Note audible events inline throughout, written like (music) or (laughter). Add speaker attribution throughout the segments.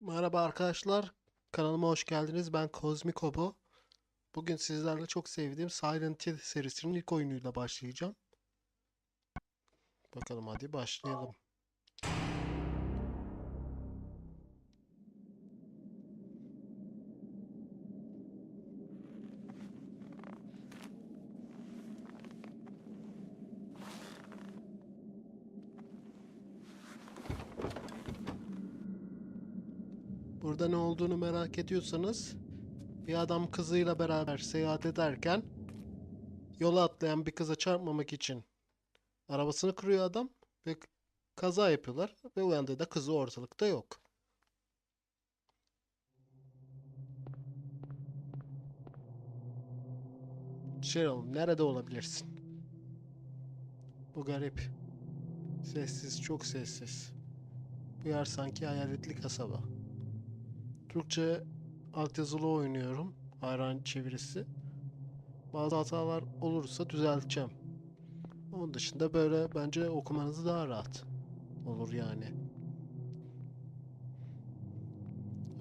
Speaker 1: Merhaba arkadaşlar, kanalıma hoş geldiniz. Ben Kozmik Obo. Bugün sizlerle çok sevdiğim Silent Hill serisinin ilk oyunuyla başlayacağım. Bakalım hadi başlayalım. Burada ne olduğunu merak ediyorsanız bir adam kızıyla beraber seyahat ederken yola atlayan bir kıza çarpmamak için arabasını kırıyor adam ve kaza yapıyorlar ve uyandığında kızı ortalıkta yok. Cheryl nerede olabilirsin? Bu garip. Sessiz, çok sessiz. Bu yer sanki hayaletli kasaba. Türkçe altyazılı oynuyorum. Hayran çevirisi. Bazı hatalar olursa düzelteceğim. Onun dışında böyle bence okumanız daha rahat olur yani.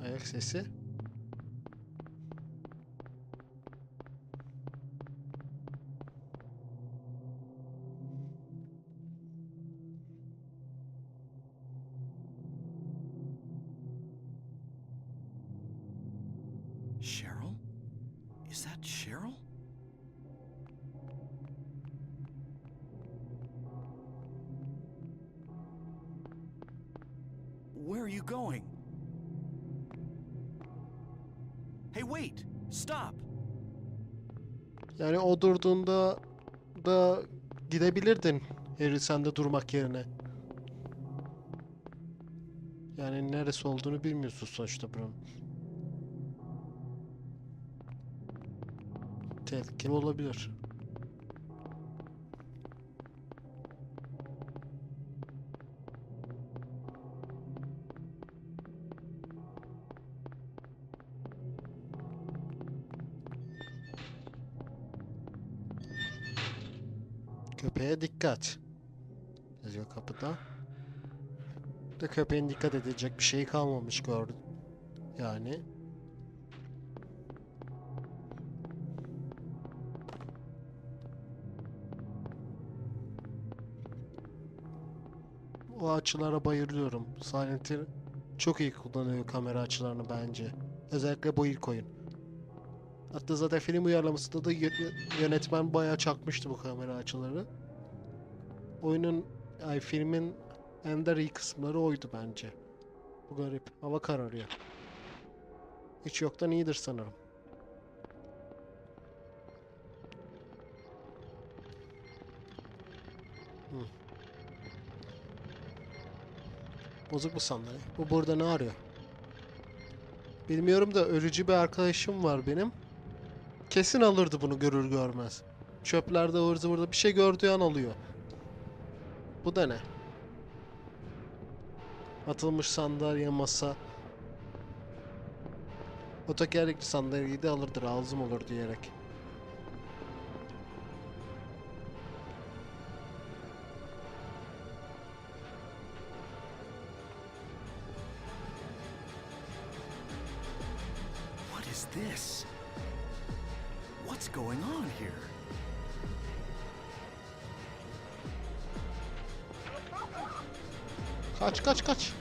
Speaker 1: Ayak sesi.
Speaker 2: Cheryl? Is that Cheryl? Where are you going? Hey, wait! Stop!
Speaker 1: Yani o durduğunda da gidebilirdin Harry sen de durmak yerine. Yani neresi olduğunu bilmiyorsun sonuçta bunun. Tehlikeli olabilir. Köpeğe dikkat. Yazıyor kapıda. De köpeğin dikkat edecek bir şey kalmamış gördüm. Yani. Açılara bayılıyorum. Silent Hill çok iyi kullanıyor kamera açılarını bence. Özellikle bu ilk oyun. Hatta zaten film uyarlamasında da yö- yönetmen bayağı çakmıştı bu kamera açıları. Oyunun, ay filmin ender iyi kısımları oydu bence. Bu garip. Hava kararıyor. Hiç yoktan iyidir sanırım. Bozuk bu sandalye. Bu burada ne arıyor? Bilmiyorum da ölücü bir arkadaşım var benim. Kesin alırdı bunu görür görmez. Çöplerde ıvır zıvırda bir şey gördüğü an alıyor. Bu da ne? Atılmış sandalye, masa. O sandalyeyi de alırdı lazım olur diyerek.
Speaker 2: This? What's going on here?
Speaker 1: Kaç kaç kaç.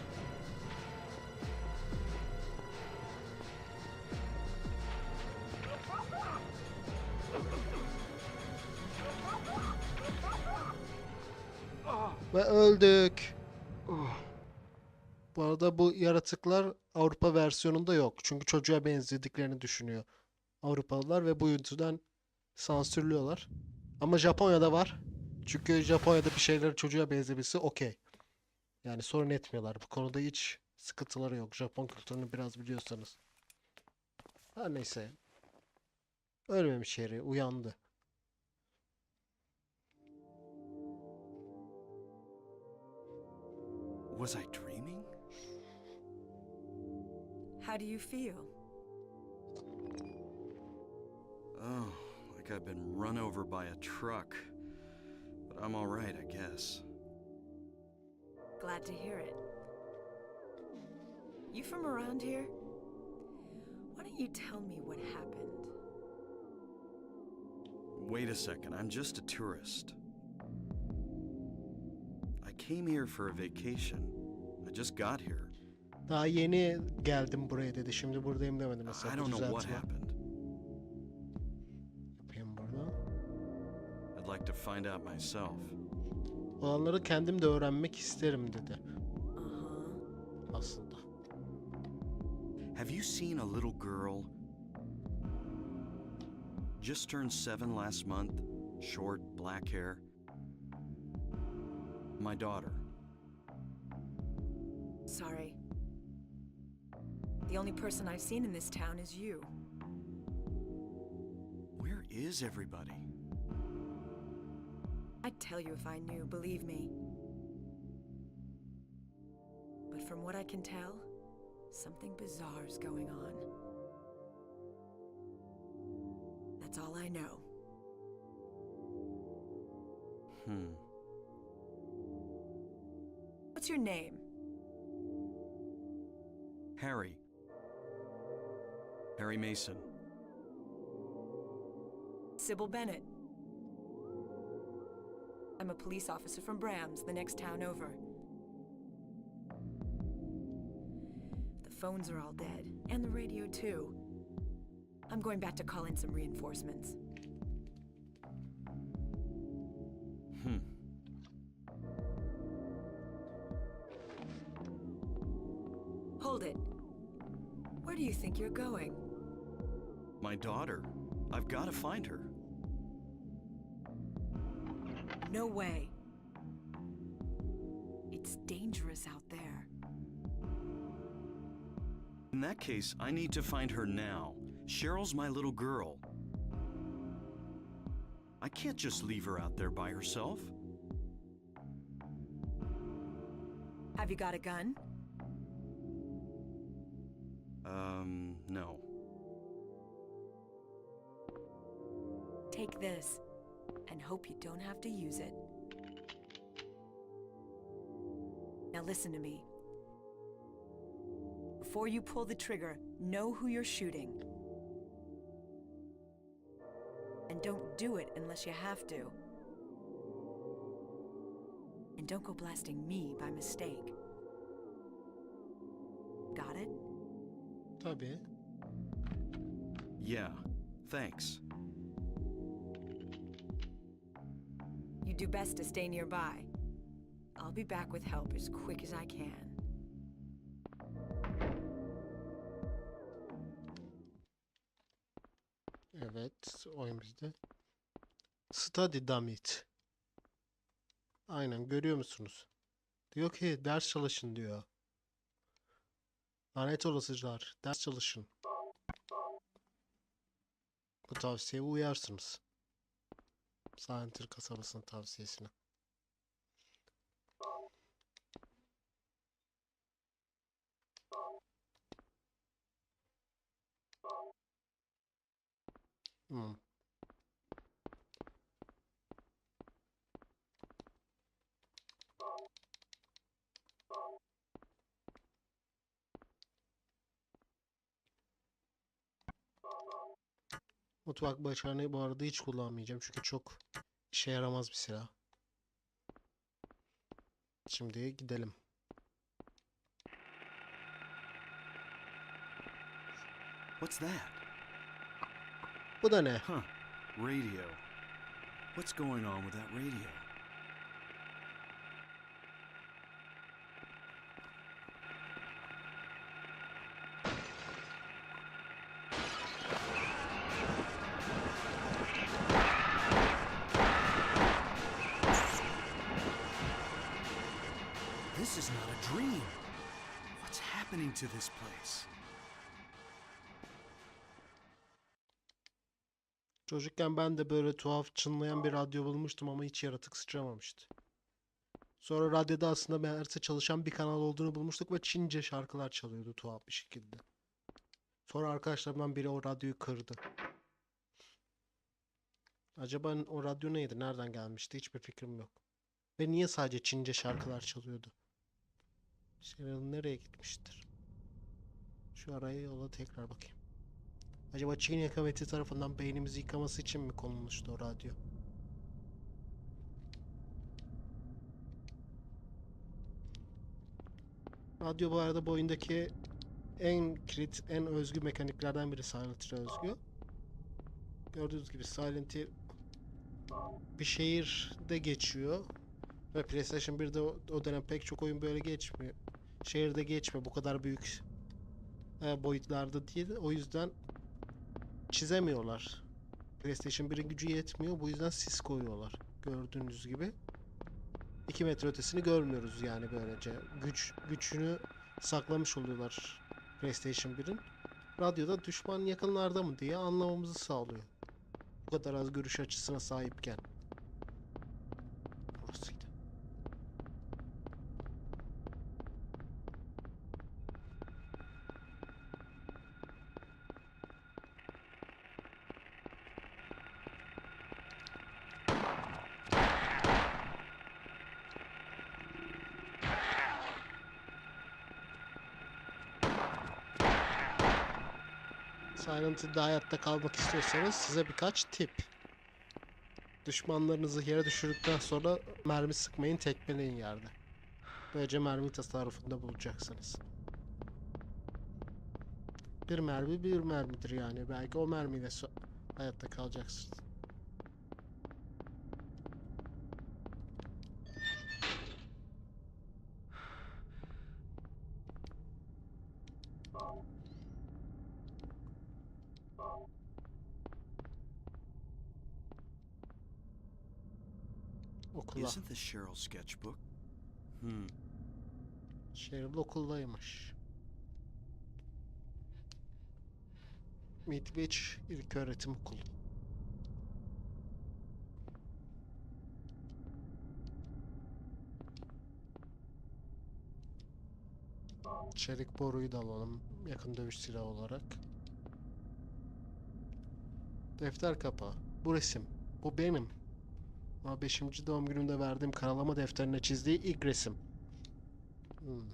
Speaker 1: Arada bu yaratıklar Avrupa versiyonunda yok. Çünkü çocuğa benzediklerini düşünüyor Avrupalılar ve bu yüzden sansürlüyorlar. Ama Japonya'da var. Çünkü Japonya'da bir şeyler çocuğa benzemesi okey. Yani sorun etmiyorlar. Bu konuda hiç sıkıntıları yok. Japon kültürünü biraz biliyorsanız. Her neyse. Ölmemiş Harry. Uyandı.
Speaker 2: Was I dreaming?
Speaker 3: How do you feel?
Speaker 2: Oh, like I've been run over by a truck. But I'm alright, I guess.
Speaker 3: Glad to hear it. You from around here? Why don't you tell me what happened?
Speaker 2: Wait a second, I'm just a tourist. I came here for a vacation. I just got here.
Speaker 1: Daha yeni geldim buraya dedi. Şimdi buradayım demedi mesela.
Speaker 2: I don't know what happened.
Speaker 1: Yapayım burada.
Speaker 2: I'd like to find out myself.
Speaker 1: Olanları kendim de öğrenmek isterim dedi
Speaker 3: Uh-huh.
Speaker 1: aslında.
Speaker 2: Have you seen a little girl? Just turned seven last month, short, black hair. My daughter.
Speaker 3: Sorry. The only person I've seen in this town is you.
Speaker 2: Where is everybody?
Speaker 3: I'd tell you if I knew, believe me. But from what I can tell, something bizarre's going on. That's all I know.
Speaker 2: Hmm.
Speaker 3: What's your name?
Speaker 2: Harry. Harry Mason.
Speaker 3: Sybil Bennett. I'm a police officer from Brams, the next town over. The phones are all dead, and the radio too. I'm going back to call in some reinforcements.
Speaker 2: Hmm.
Speaker 3: Hold it. Where do you think you're going?
Speaker 2: My daughter. I've got to find her.
Speaker 3: No way. It's dangerous out there.
Speaker 2: In that case, I need to find her now. Cheryl's my little girl. I can't just leave her out there by herself.
Speaker 3: Have you got a gun?
Speaker 2: Um, no.
Speaker 3: Take this, and hope you don't have to use it. Now listen to me. Before you pull the trigger, know who you're shooting. And don't do it unless you have to. And don't go blasting me by mistake. Got it?
Speaker 1: Tabii.
Speaker 2: Yeah, thanks.
Speaker 3: You do best to stay nearby. I'll be back with help as quick as I can.
Speaker 1: Evet, oyun bizde. Study Damit. Aynen görüyor musunuz? Diyor ki ders çalışın diyor. Lanet olasılar, ders çalışın. Bu tavsiyeye uyarsınız. Saintir kasabasının tavsiyesine. Hmm. Mutfak başarını bu arada hiç kullanmayacağım çünkü çok işe yaramaz bir silah. Şimdi gidelim.
Speaker 2: What's that?
Speaker 1: Bu da ne?
Speaker 2: Huh, radio. What's going on with that radio? To this place?
Speaker 1: Çocukken ben de böyle tuhaf çınlayan bir radyo bulmuştum ama hiç yaratık sıçramamıştı. Sonra radyoda aslında meğerse çalışan bir kanal olduğunu bulmuştuk ve Çince şarkılar çalıyordu tuhaf bir şekilde. Sonra arkadaşlarımdan biri o radyoyu kırdı. Acaba o radyo neydi? Nereden gelmişti? Hiçbir fikrim yok. Ve niye sadece Çince şarkılar çalıyordu? Cheryl nereye gitmiştir? Şu araya yola tekrar bakayım. Acaba Çin hükümeti tarafından beynimizi yıkaması için mi konulmuştu o radyo? Radyo bu arada bu oyundaki en kilit, en özgü mekaniklerden biri Silent Hill'e özgü. Gördüğünüz gibi Silent Hill bir şehirde geçiyor. Ve PlayStation 1'de o, dönem pek çok oyun böyle geçmiyor. Şehirde geçme bu kadar büyük boyutlarda değil. O yüzden çizemiyorlar. PlayStation 1'in gücü yetmiyor. Bu yüzden sis koyuyorlar. Gördüğünüz gibi. 2 metre ötesini görmüyoruz yani böylece. Güç gücünü saklamış oluyorlar PlayStation 1'in. Radyoda düşman yakınlarda mı diye anlamamızı sağlıyor. Bu kadar az görüş açısına sahipken. Silent Hill'de hayatta kalmak istiyorsanız size birkaç tip. Düşmanlarınızı yere düşürdükten sonra mermi sıkmayın, tekmeleyin yerde. Böylece mermi tasarrufunda bulacaksınız. Bir mermi bir mermidir yani. Belki o mermiyle hayatta kalacaksınız.
Speaker 2: Cheryl's sketchbook? Hmm.
Speaker 1: Cheryl okuldaymış. Midwich İlköğretim Okulu. Çelik boruyu da alalım yakın dövüş silahı olarak. Defter kapağı. Bu resim. Bu benim. Ama 5. doğum günümde verdiğim karalama defterine çizdiği ilk resim. Hmm.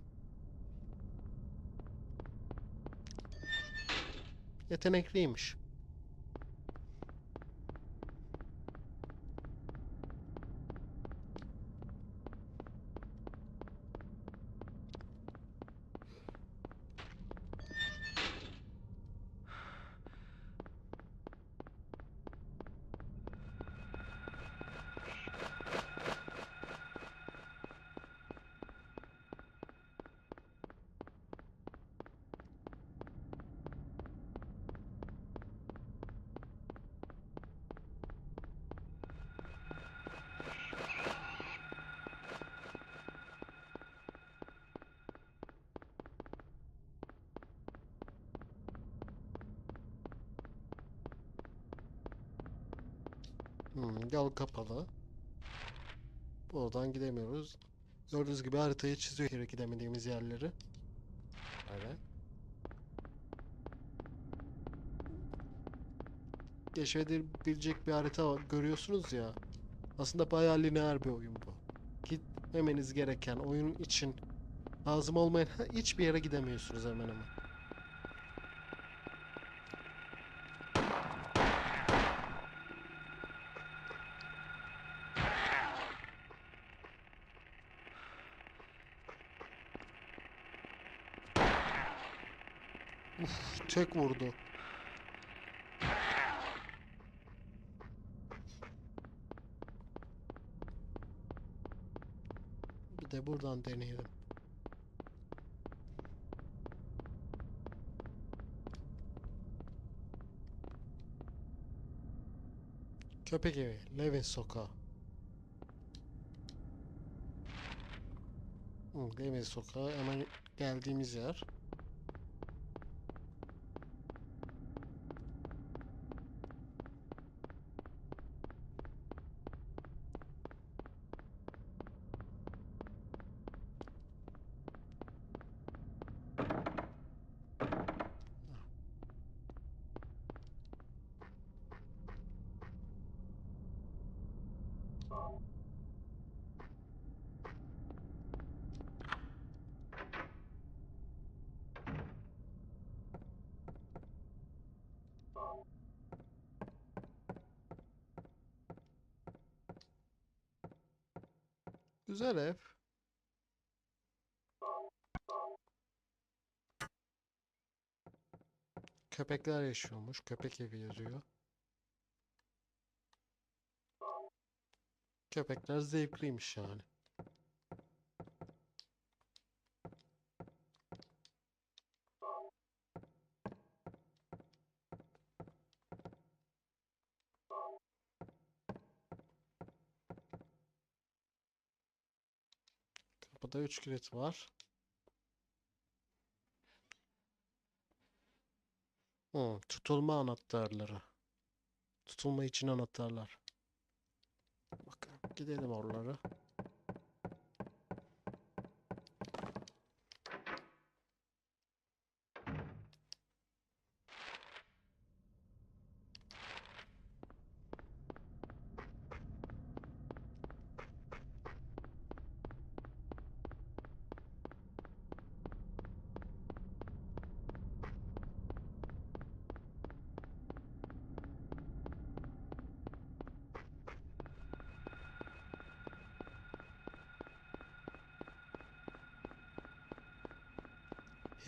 Speaker 1: Yetenekliymiş. Hmm, yol kapalı. Oradan gidemiyoruz. Gördüğünüz gibi haritayı çiziyor gidemediğimiz yerleri. Öyle. Keşfedilebilecek bir harita görüyorsunuz ya. Aslında bayağı lineer bir oyun bu. Gitmemeniz gereken oyun için lazım olmayan (laughs) hiçbir yere gidemiyorsunuz hemen hemen. Uf, tek vurdu. Bir de buradan deneyelim. Köpek evi, Levin sokağı. Hı, Levin sokağı hemen geldiğimiz yer. Güzel ev. Köpekler yaşıyormuş. Köpek evi yazıyor. Köpekler zevkliymiş yani. Kapıda 3 kilit var. Hı, tutulma anahtarları. Tutulma için anahtarlar. Bakalım gidelim oralara.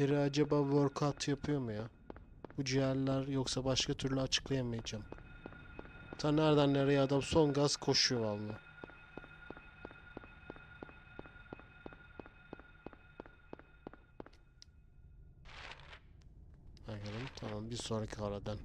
Speaker 1: Harry acaba workout yapıyor mu ya? Bu ciğerler yoksa başka türlü açıklayamayacağım. Ta nereden nereye adam son gaz koşuyor vallahi. Bakalım tamam bir sonraki aradan.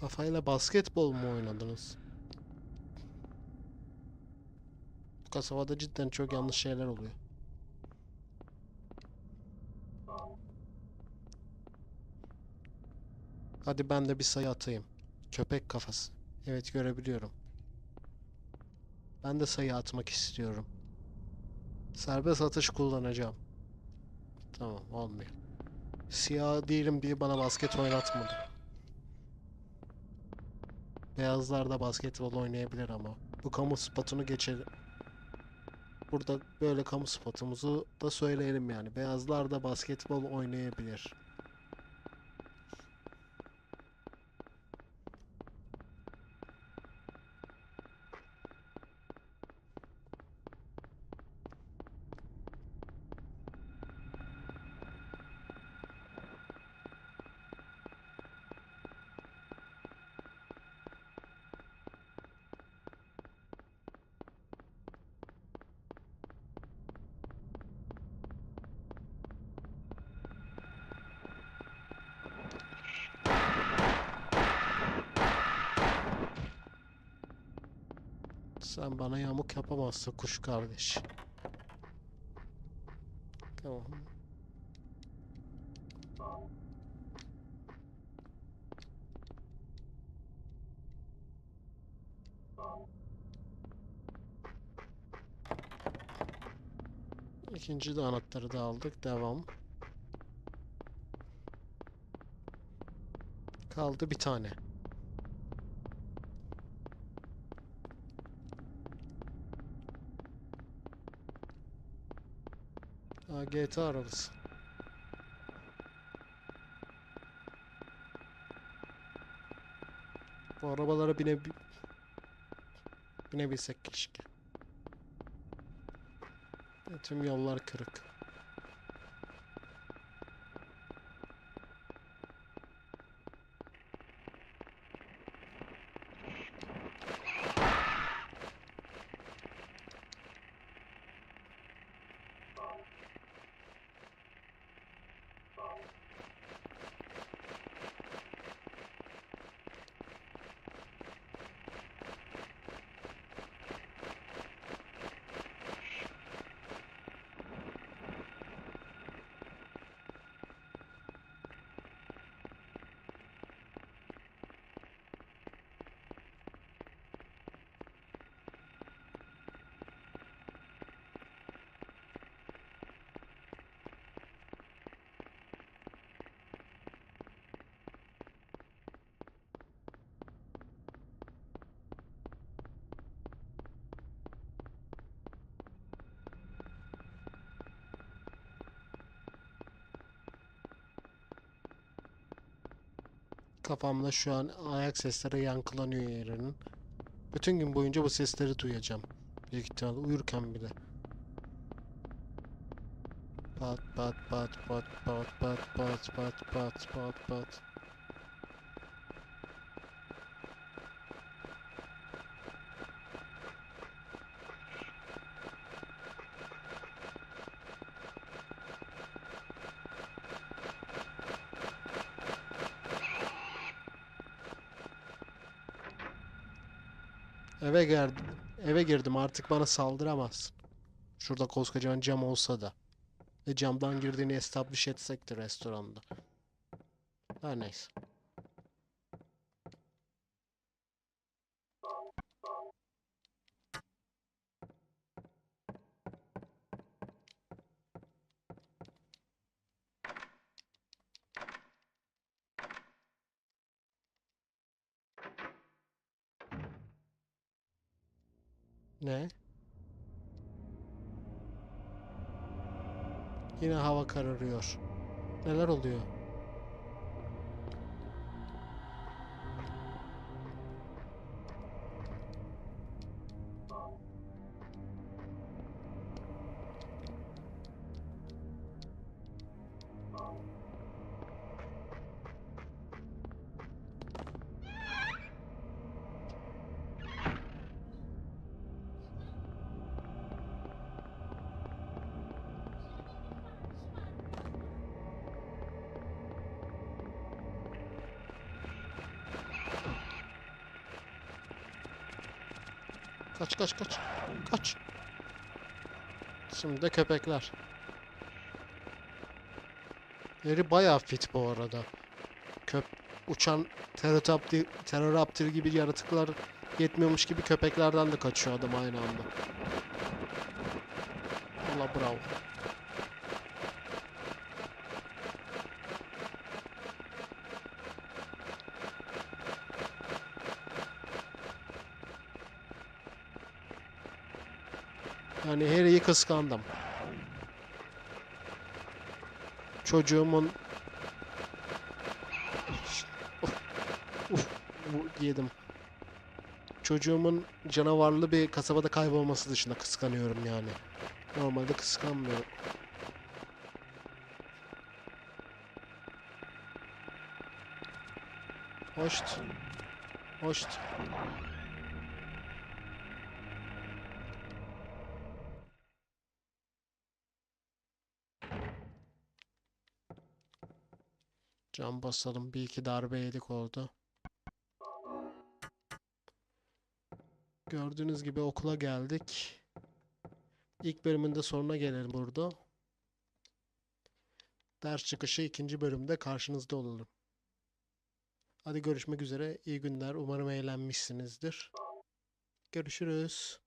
Speaker 1: Kafayla basketbol mu oynadınız? Bu kasabada cidden çok yanlış şeyler oluyor. Hadi ben de bir sayı atayım. Köpek kafası. Evet görebiliyorum. Ben de sayı atmak istiyorum. Serbest atış kullanacağım. Tamam olmuyor. Siyah değilim diye bana basket oynatmadı. Beyazlar basketbol oynayabilir ama. Bu kamu spotunu geçelim. Burada böyle kamu spotumuzu da söyleyelim yani. Beyazlar basketbol oynayabilir. Sen bana yapamazsın kuş kardeş. Tamam. İkinci de anahtarı da aldık. Devam. Kaldı bir tane. GTA arabası. Bu arabalara bine binebilsek keşke. Tüm yollar kırık. Kafamda şu an ayak sesleri yankılanıyor yerinin. Bütün gün boyunca bu sesleri duyacağım. Büyük ihtimal uyurken bile. Pat pat pat pat pat pat pat pat pat pat pat. Eve girdim. Eve girdim artık bana saldıramaz. Şurada koskocaman cam olsa da. Ve camdan girdiğini establish etsek de restoranda. Her neyse. Yine hava kararıyor. Neler oluyor? Kaç kaç kaç. Şimdi de köpekler. Yeri bayağı fit bu arada. Köp uçan Pterodactyl, Pterodactyl gibi yaratıklar yetmiyormuş gibi köpeklerden de kaçıyor adam aynı anda. Valla bravo. Yani Harry'i kıskandım. Çocuğumun Uf, uf, yedim. Çocuğumun canavarlı bir kasabada kaybolması dışında kıskanıyorum yani. Normalde kıskanmıyorum. Hoşt. Hoşt. Cam basalım. Bir iki darbe yedik oldu. Gördüğünüz gibi okula geldik. İlk bölümünde sonuna gelelim burada. Ders çıkışı ikinci bölümde karşınızda olurum. Hadi görüşmek üzere. İyi günler. Umarım eğlenmişsinizdir. Görüşürüz.